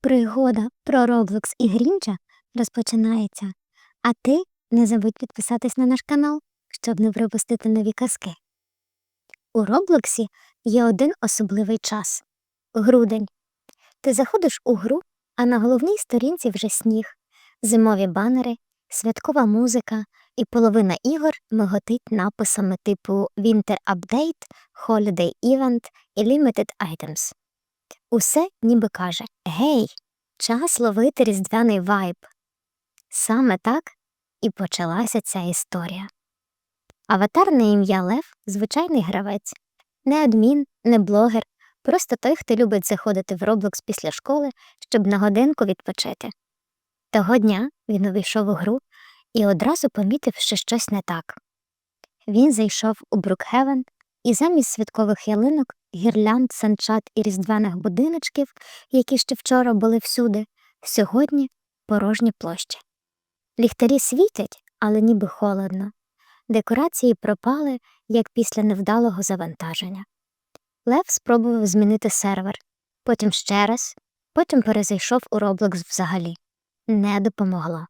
Пригода про Роблокс і Грінча розпочинається. А ти не забудь підписатись на наш канал, щоб не пропустити нові казки. У Роблоксі є один особливий час грудень. Ти заходиш у гру, а на головній сторінці вже сніг, зимові банери, святкова музика, і половина ігор миготить написами типу Winter Update, Holiday Event і Limited Items. Усе ніби каже Гей, час ловити різдвяний вайб. Саме так і почалася ця історія. Аватар на ім'я Лев звичайний гравець, не адмін, не блогер, просто той, хто любить заходити в Roblox після школи, щоб на годинку відпочити. Того дня він увійшов у гру і одразу помітив, що щось не так. Він зайшов у Брукхевен і замість святкових ялинок, гірлянд, санчат і різдвяних будиночків, які ще вчора були всюди, сьогодні порожні площі. Ліхтарі світять, але ніби холодно. Декорації пропали, як після невдалого завантаження. Лев спробував змінити сервер, потім ще раз, потім перезайшов у Roblox взагалі. Не допомогло.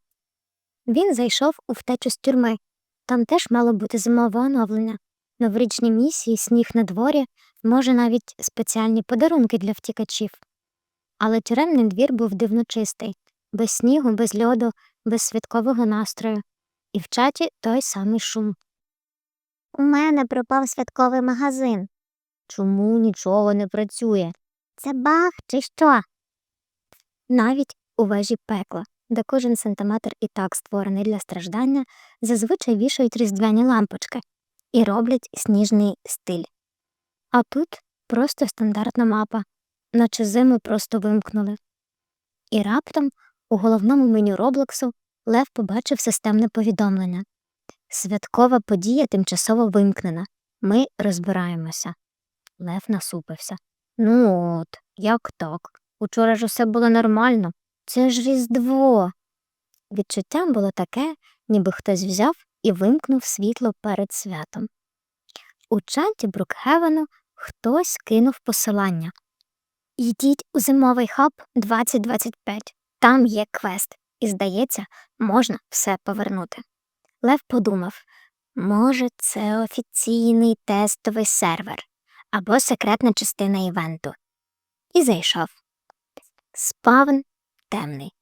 Він зайшов у втечу з тюрми. Там теж мало бути зимове оновлення, новорічні місії, сніг на дворі, може навіть спеціальні подарунки для втікачів. Але тюремний двір був дивно чистий, без снігу, без льоду, без святкового настрою, і в чаті той самий шум. У мене пропав святковий магазин. Чому нічого не працює? Це баг чи що? Навіть у вежі пекла, де кожен сантиметр і так створений для страждання, зазвичай вішають різдвяні лампочки і роблять сніжний стиль. А тут просто стандартна мапа, наче зиму просто вимкнули. І раптом у головному меню Роблоксу Лев побачив системне повідомлення. Святкова подія тимчасово вимкнена. Ми розбираємося. Лев насупився. Ну от, як так? Учора ж усе було нормально. Це ж Різдво. Відчуття було таке, ніби хтось взяв і вимкнув світло перед святом. У чаті Брукхевену хтось кинув посилання. Йдіть у зимовий хаб 2025. Там є квест, і, здається, можна все повернути. Лев подумав може, це офіційний тестовий сервер або секретна частина івенту. І зайшов. Спавн темний.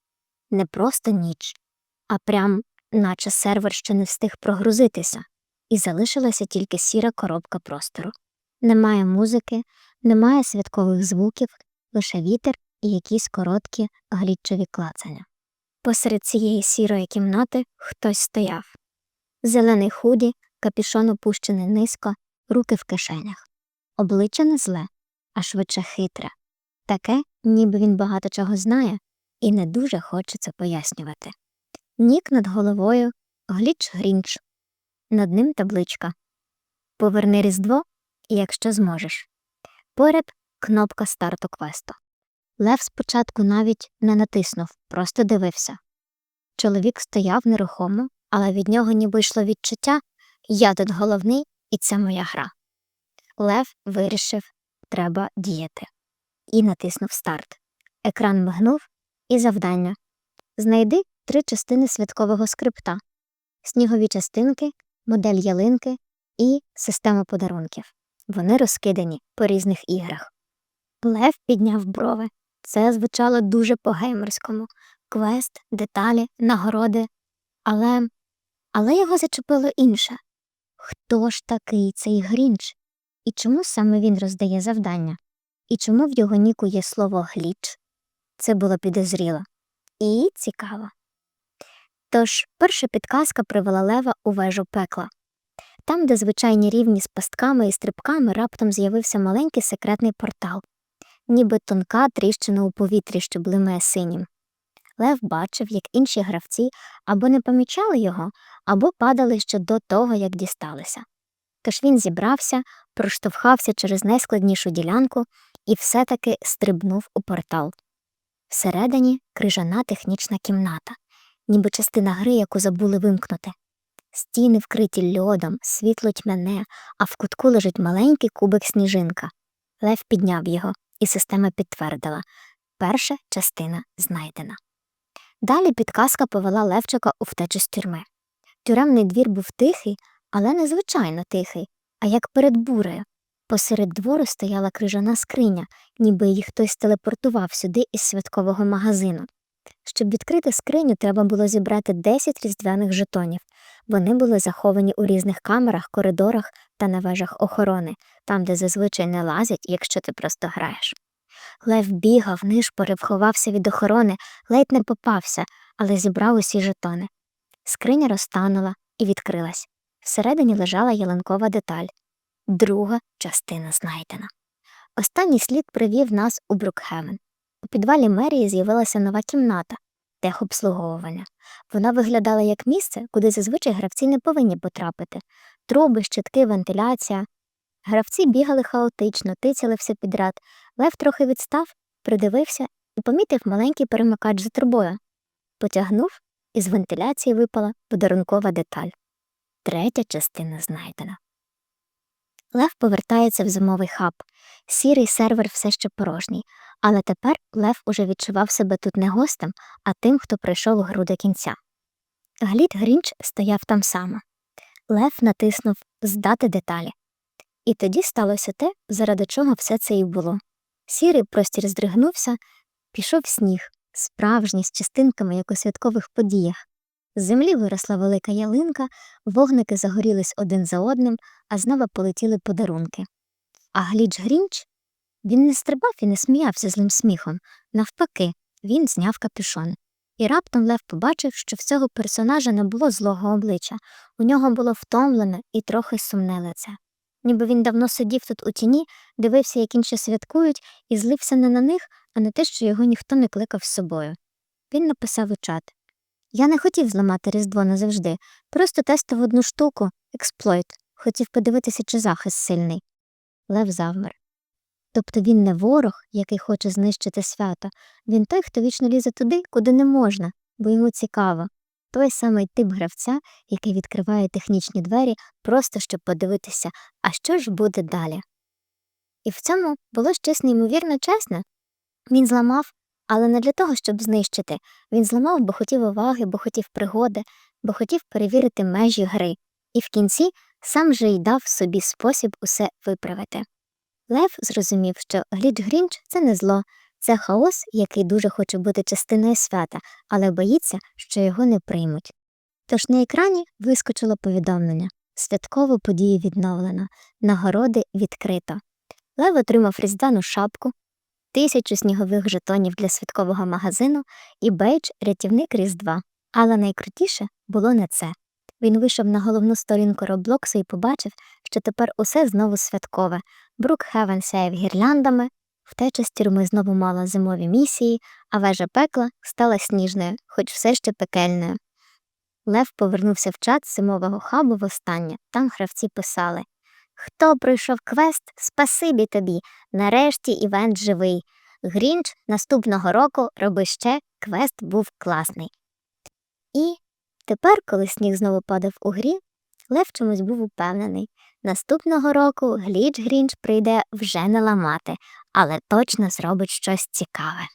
Не просто ніч, а прям, наче сервер ще не встиг прогрузитися, і залишилася тільки сіра коробка простору. Немає музики, немає святкових звуків, лише вітер і якісь короткі глічові клацання. Посеред цієї сірої кімнати хтось стояв. Зелений худі, капішон опущений низько, руки в кишенях. Обличчя не зле, а швидше хитре. Таке, ніби він багато чого знає і не дуже хоче це пояснювати. Нік над головою гліч грінч. Над ним табличка. Поверни різдво, якщо зможеш. Поряд кнопка старту квесту. Лев спочатку навіть не натиснув, просто дивився. Чоловік стояв нерухомо, але від нього ніби йшло відчуття я тут головний, і це моя гра. Лев вирішив, треба діяти. І натиснув старт. Екран мигнув і завдання. Знайди три частини святкового скрипта, снігові частинки, модель ялинки і систему подарунків. Вони розкидані по різних іграх. Лев підняв брови. Це звучало дуже по-геймерському квест, деталі, нагороди. Але але його зачепило інше хто ж такий цей Грінч? І чому саме він роздає завдання? І чому в його ніку є слово гліч? Це було підозріло і цікаво. Тож перша підказка привела лева у вежу пекла. Там, де звичайні рівні з пастками і стрибками, раптом з'явився маленький секретний портал, ніби тонка тріщина у повітрі, що блимає синім. Лев бачив, як інші гравці або не помічали його, або падали ще до того, як дісталися. Тож він зібрався, проштовхався через найскладнішу ділянку і все-таки стрибнув у портал. Всередині крижана технічна кімната, ніби частина гри, яку забули вимкнути. Стіни вкриті льодом, світло тьмяне, а в кутку лежить маленький кубик сніжинка. Лев підняв його, і система підтвердила Перша частина знайдена. Далі підказка повела Левчика у втечу з тюрми. Тюремний двір був тихий, але не звичайно тихий, а як перед бурею. Посеред двору стояла крижана скриня, ніби її хтось телепортував сюди із святкового магазину. Щоб відкрити скриню, треба було зібрати 10 різдвяних жетонів. Вони були заховані у різних камерах, коридорах та на вежах охорони, там, де зазвичай не лазять, якщо ти просто граєш. Лев бігав, нишпорив, ховався від охорони, ледь не попався, але зібрав усі жетони. Скриня розтанула і відкрилась. Всередині лежала ялинкова деталь. Друга частина знайдена. Останній слід привів нас у Брукхевен. У підвалі мерії з'явилася нова кімната техобслуговування. Вона виглядала як місце, куди зазвичай гравці не повинні потрапити. Труби, щитки, вентиляція. Гравці бігали хаотично, тицяли все підряд. Лев трохи відстав, придивився і помітив маленький перемикач за трубою. Потягнув, і з вентиляції випала подарункова деталь. Третя частина знайдена. Лев повертається в зимовий хаб. Сірий сервер все ще порожній, але тепер Лев уже відчував себе тут не гостем, а тим, хто прийшов гру до кінця. Глід Грінч стояв там само. Лев натиснув Здати деталі. І тоді сталося те, заради чого все це і було. Сірий простір здригнувся, пішов сніг, справжній з частинками, як у святкових подіях. З землі виросла велика ялинка, вогники загорілись один за одним, а знову полетіли подарунки. А Гліч Грінч він не стрибав і не сміявся злим сміхом. Навпаки, він зняв капюшон. І раптом Лев побачив, що в цього персонажа не було злого обличчя, у нього було втомлене і трохи сумне лице. Ніби він давно сидів тут у тіні, дивився, як інші святкують, і злився не на них, а на те, що його ніхто не кликав з собою. Він написав у чат Я не хотів зламати Різдво назавжди, просто тестив одну штуку, експлойт, хотів подивитися, чи захист сильний. Лев завмер. Тобто він не ворог, який хоче знищити свято, він той, хто вічно лізе туди, куди не можна, бо йому цікаво. Той самий тип гравця, який відкриває технічні двері, просто щоб подивитися, а що ж буде далі. І в цьому було щось неймовірно чесне. Він зламав, але не для того, щоб знищити. Він зламав, бо хотів уваги, бо хотів пригоди, бо хотів перевірити межі гри, і в кінці сам же й дав собі спосіб усе виправити. Лев зрозумів, що Гліч Грінч це не зло, це хаос, який дуже хоче бути частиною свята, але боїться, що його не приймуть. Тож на екрані вискочило повідомлення святкову подію відновлено, нагороди відкрито. Лев отримав різдвяну шапку, тисячу снігових жетонів для святкового магазину і бейдж рятівник Різдва. Але найкрутіше було не це. Він вийшов на головну сторінку Роблоксу і побачив, що тепер усе знову святкове. Брукхевен сяяв гірляндами, втеча з тюрми знову мала зимові місії, а вежа пекла стала сніжною, хоч все ще пекельною. Лев повернувся в чат зимового хабу востаннє. Там гравці писали Хто пройшов квест, спасибі тобі. Нарешті івент живий. Грінч наступного року роби ще, квест був класний. І тепер, коли сніг знову падав у грі, Лев чомусь був упевнений. Наступного року Гліч Грінч прийде вже не ламати, але точно зробить щось цікаве.